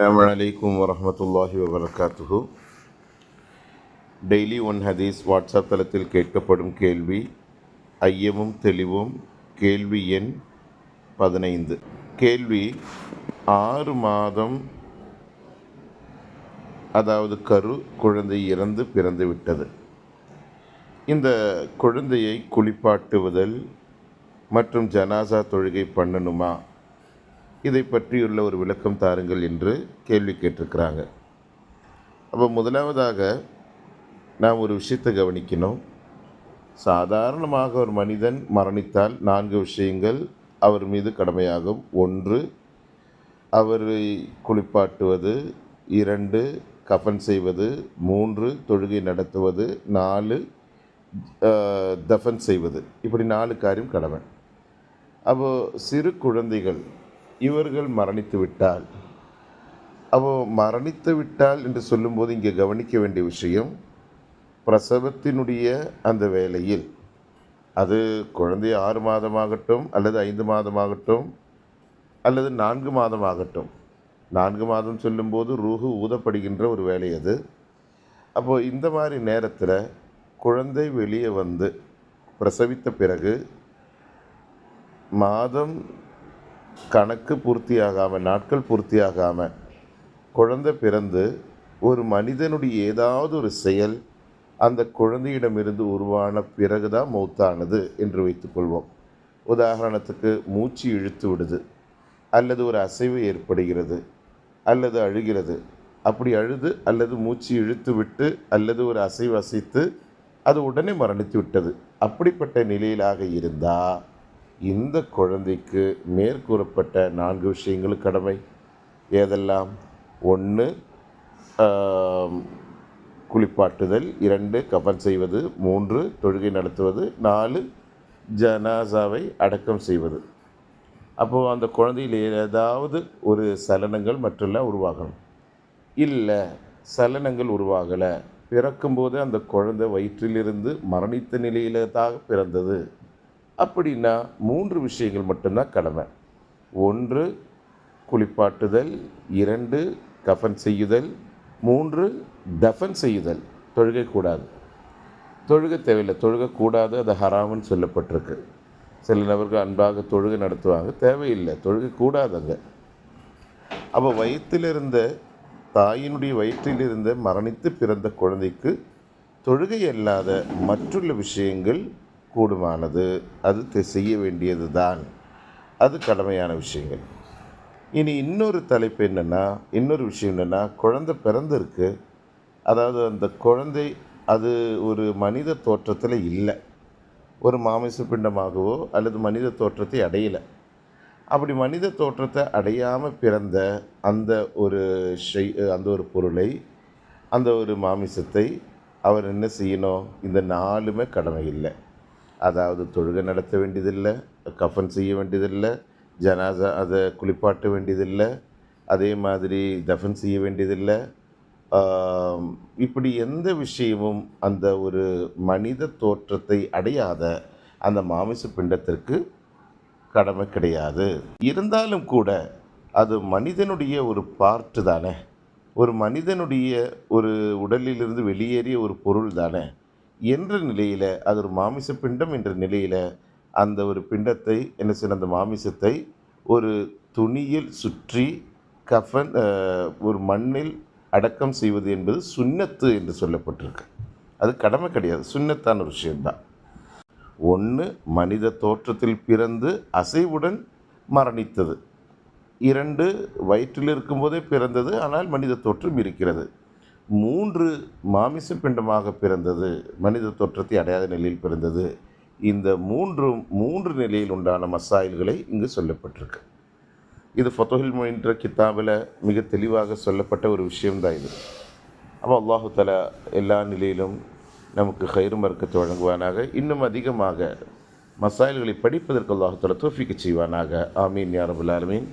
அஸ்ஸலாமு அலைக்கும் வரமத்துல்லாஹி வபரகாத்துஹு டெய்லி ஒன் ஹதீஸ் வாட்ஸ்அப் தளத்தில் கேட்கப்படும் கேள்வி ஐயமும் தெளிவும் கேள்வி எண் பதினைந்து. கேள்வி ஆறு மாதம் அதாவது கரு குழந்தை இறந்து பிறந்து விட்டது இந்த குழந்தையை குளிப்பாட்டுவதல் மற்றும் ஜனாசா தொழுகை பண்ணணுமா? இதை பற்றியுள்ள ஒரு விளக்கம் தாருங்கள் என்று கேள்வி கேட்டிருக்கிறாங்க. அப்போ முதலாவதாக நாம் ஒரு விஷயத்தை கவனிக்கணும். சாதாரணமாக ஒரு மனிதன் மரணித்தால் நான்கு விஷயங்கள் அவர் மீது கடமையாகும். ஒன்று அவரை குளிப்பாட்டுவது. இரண்டு கஃபன் செய்வது. மூன்று தொழுகை நடத்துவது. நாலு தஃபன் செய்வது. இப்படி நாலு காரியம் கடமை. அப்போ சிறு குழந்தைகள் இவர்கள் மரணித்து விட்டால். அப்போ மரணித்து விட்டால் என்று சொல்லும்போது இங்கே கவனிக்க வேண்டிய விஷயம் பிரசவத்தினுடைய அந்த வேலையில் அது குழந்தை ஆறு மாதமாகட்டும் அல்லது ஐந்து மாதமாகட்டும் அல்லது நான்கு மாதமாகட்டும். நான்கு மாதம் சொல்லும்போது ரூஹு ஊதப்படுகின்ற ஒரு வேலை அது. அப்போது இந்த மாதிரி நேரத்தில் குழந்தை வெளியே வந்து பிரசவித்த பிறகு மாதம் கணக்கு பூர்த்தியாகாமல் நாட்கள் பூர்த்தியாகாமல் குழந்தை பிறந்து ஒரு மனிதனுடைய ஏதாவது ஒரு செயல் அந்த குழந்தையிடமிருந்து உருவான பிறகுதான் மௌத்தானது என்று வைத்துக்கொள்வோம் உதாரணத்துக்கு மூச்சு இழுத்து விடுது அல்லது ஒரு அசைவு ஏற்படுகிறது அல்லது அழுகிறது. அப்படி அழுது அல்லது மூச்சு இழுத்து விட்டு அல்லது ஒரு அசைவு அசைத்து அது உடனே மரணித்து விட்டது. அப்படிப்பட்ட நிலையிலாக இருந்தால் இந்த குழந்தைக்கு மேற்கூறப்பட்ட நான்கு விஷயங்களும் கடமை. ஏதெல்லாம்? ஒன்று குளிப்பாட்டுதல். இரண்டு கபன் செய்வது. மூன்று தொழுகை நடத்துவது. நாலு ஜனாசாவை அடக்கம் செய்வது. அப்போது அந்த குழந்தையில் ஏதாவது ஒரு சலனங்கள் மற்றெல்லாம் உருவாகணும். இல்லை சலனங்கள் உருவாகலை. பிறக்கும்போது அந்த குழந்தை வயிற்றிலிருந்து மரணித்த நிலையிலதாக பிறந்தது. அப்படின்னா மூன்று விஷயங்கள் மட்டும்தான் கடமை. ஒன்று குளிப்பாட்டுதல். இரண்டு கஃபன் செய்யுதல். மூன்று தஃபன் செய்யுதல். தொழுகை கூடாது. தொழுகை தேவையில்லை. தொழுகக்கூடாது அது ஹராம்னு சொல்லப்பட்டிருக்கு. சில நபர்கள் அன்பாக தொழுகை நடத்துவாங்க. தேவையில்லை. தொழுகை கூடாதுங்க. அப்போ வயிற்றில் இருந்த தாயினுடைய வயிற்றிலிருந்த மரணித்து பிறந்த குழந்தைக்கு தொழுகை அல்லாத மற்றுள்ள விஷயங்கள் கூடுமானது அது தெ- செய்ய வேண்டியது தான் அது கடமையான விஷயங்கள். இனி இன்னொரு தலைப்பு என்னென்னா இன்னொரு விஷயம் என்னென்னா குழந்தை பிறந்திருக்கு. அதாவது அந்த குழந்தை அது ஒரு மனித தோற்றத்தில் இல்லை. ஒரு மாமிச பிண்டமாகவோ அல்லது மனித தோற்றத்தை அடையலை. அப்படி மனித தோற்றத்தை அடையாமல் பிறந்த அந்த ஒரு ஷெய் அந்த ஒரு பொருளை அந்த ஒரு மாமிசத்தை அவர் என்ன செய்யணும்? இந்த நாலுமே கடமை இல்லை. அதாவது தொழுகை நடத்த வேண்டியதில்லை கஃபன் செய்ய வேண்டியதில்லை ஜனாசா அதை குளிப்பாட்ட வேண்டியதில்லை அதே மாதிரி தஃபன் செய்ய வேண்டியதில்லை. இப்படி எந்த விஷயமும் அந்த ஒரு மனித தோற்றத்தை அடையாத அந்த மாமிச பிண்டத்திற்கு கடமை கிடையாது. இருந்தாலும் கூட அது மனிதனுடைய ஒரு பார்ட்டு தானே. ஒரு மனிதனுடைய ஒரு உடலிலிருந்து வெளியேறிய ஒரு பொருள் தானே. என்ற நிலையில் அது ஒரு மாமிச பிண்டம் என்ற நிலையில் அந்த ஒரு பிண்டத்தை என்ன செய்யணும் அந்த மாமிசத்தை ஒரு துணியில் சுற்றி கஃபன் ஒரு மண்ணில் அடக்கம் செய்வது என்பது சுன்னத்து என்று சொல்லப்பட்டிருக்கு. அது கடமை கிடையாது. சுன்னத்தான ஒரு விஷயம்தான். ஒன்று மனித தோற்றத்தில் பிறந்து அசைவுடன் மரணித்தது. இரண்டு வயிற்றில் இருக்கும்போதே பிறந்தது ஆனால் மனித தோற்றம் இருக்கிறது. மூன்று மாமிச பிண்டமாக பிறந்தது மனித தோற்றத்தை அடையாத நிலையில் பிறந்தது. இந்த மூன்று மூன்று நிலையில் உண்டான மசாயில்களை இங்கு சொல்லப்பட்டிருக்கு. இது ஃபத்தோஹில் என்ற கித்தாபில் மிக தெளிவாக சொல்லப்பட்ட ஒரு விஷயம்தான் இது. அப்போ அல்லாஹு தலா எல்லா நிலையிலும் நமக்கு கயிறு மறுக்கத்தை வழங்குவானாக. இன்னும் அதிகமாக மசாயில்களை படிப்பதற்கு அல்லாஹு தலா தோஃபிக்கு செய்வானாக. ஆமீன் யாரபுல் ஆலமீன்.